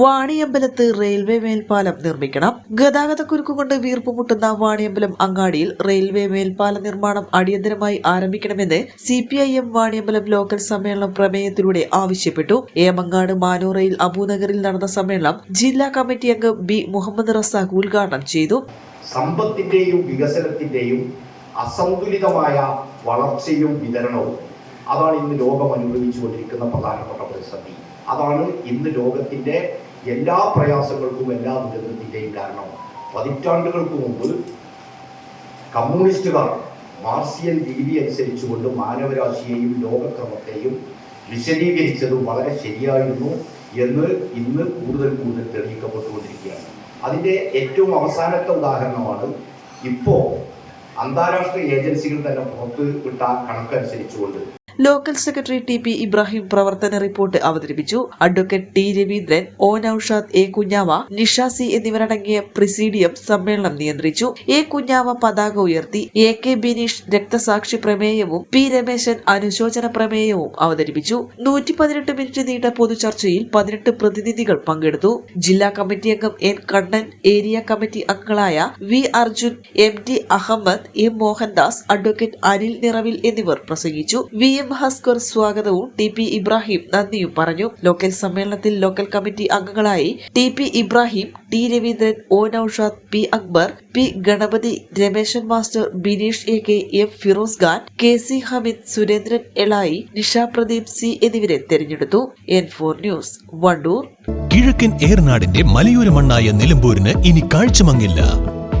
വാണിയമ്പലത്ത് railway മേൽപ്പാലം നിർമ്മിക്കണം. ഗതാഗതക്കുരുക്ക് കൊണ്ട് വീർപ്പ് മുട്ടുന്ന വാണിയമ്പലം അങ്ങാടിയിൽ റെയിൽവേ മേൽപ്പാല നിർമ്മാണം അടിയന്തരമായി ആരംഭിക്കണമെന്ന് C P I M Vaniyambalam local സമ്മേളനം പ്രമേയത്തിലൂടെ ആവശ്യപ്പെട്ടു. ഏമങ്ങാട് മാനൂറയിൽ അബൂനഗറിൽ നടന്ന സമ്മേളനം ജില്ലാ കമ്മിറ്റി അംഗം ബി മുഹമ്മദ് റസാഖ് ഉദ്ഘാടനം ചെയ്തു. സമ്പത്തിന്റെയും വികസനത്തിന്റെയും അസന്തുലിതമായ വളർച്ചയും വിതരണവും അതാണ് ഇന്ന് ലോകം അനുഭവിച്ചുകൊണ്ടിരിക്കുന്ന പ്രധാനപ്പെട്ട പ്രതിസന്ധി. അതാണ് ഇന്ന് ലോകത്തിന്റെ എല്ലാ പ്രയാസങ്ങൾക്കും എല്ലാ ദുരന്തത്തിന്റെയും കാരണം. പതിറ്റാണ്ടുകൾക്ക് മുമ്പ് കമ്മ്യൂണിസ്റ്റുകാർ മാർസിയൻ രീതി അനുസരിച്ചുകൊണ്ട് മാനവരാശിയെയും ലോകക്രമത്തെയും വിശദീകരിച്ചത് വളരെ ശരിയായിരുന്നു എന്ന് ഇന്ന് കൂടുതൽ കൂടുതൽ തെളിയിക്കപ്പെട്ടുകൊണ്ടിരിക്കുകയാണ്. അതിന്റെ ഏറ്റവും അവസാനത്തെ ഉദാഹരണമാണ് ഇപ്പോൾ അന്താരാഷ്ട്ര ഏജൻസികൾ തന്നെ പുറത്ത് വിട്ട കണക്കനുസരിച്ചുകൊണ്ട്. Local secretary T P Ibrahim പ്രവർത്തന റിപ്പോർട്ട് അവതരിപ്പിച്ചു. Advocate T Raveendran O Naushad A Kunhava Nishasi എന്നിവരടങ്ങിയ പ്രിസീഡിയം സമ്മേളനം നിയന്ത്രിച്ചു. എ കുഞ്ഞാവ പതാക ഉയർത്തി. എ കെ ബിനീഷ് രക്തസാക്ഷി പ്രമേയവും പി രമേശൻ അനുശോചന പ്രമേയവും അവതരിപ്പിച്ചു. നൂറ്റി പതിനെട്ട് മിനിറ്റ് നീണ്ട പൊതുചർച്ചയിൽ പതിനെട്ട് പ്രതിനിധികൾ പങ്കെടുത്തു. ജില്ലാ കമ്മിറ്റി അംഗം എൻ കണ്ണൻ ഏരിയ കമ്മിറ്റി അംഗങ്ങളായ V Arjun M T Ahammed M Mohandas advocate Anil നിറവിൽ എന്നിവർ പ്രസംഗിച്ചു. വി എം ഭാസ്കർ സ്വാഗതവും ടി പി ഇബ്രാഹിം നന്ദിയും പറഞ്ഞു. ലോക്കൽ സമ്മേളനത്തിൽ ലോക്കൽ കമ്മിറ്റി അംഗങ്ങളായി T P Ibrahim T Raveendran O Naushad P Akbar P Ganapathi Rameshan master Bineesh A K M Firoz Khan K C Hameed Surendran Elayi Nisha Pradeep C എന്നിവരെ തെരഞ്ഞെടുത്തു. N four news Wandoor. കിഴക്കൻ ഏറനാടിന്റെ മലയോര മണ്ണായ നിലമ്പൂരിന് ഇനി കാഴ്ചമങ്ങില്ല.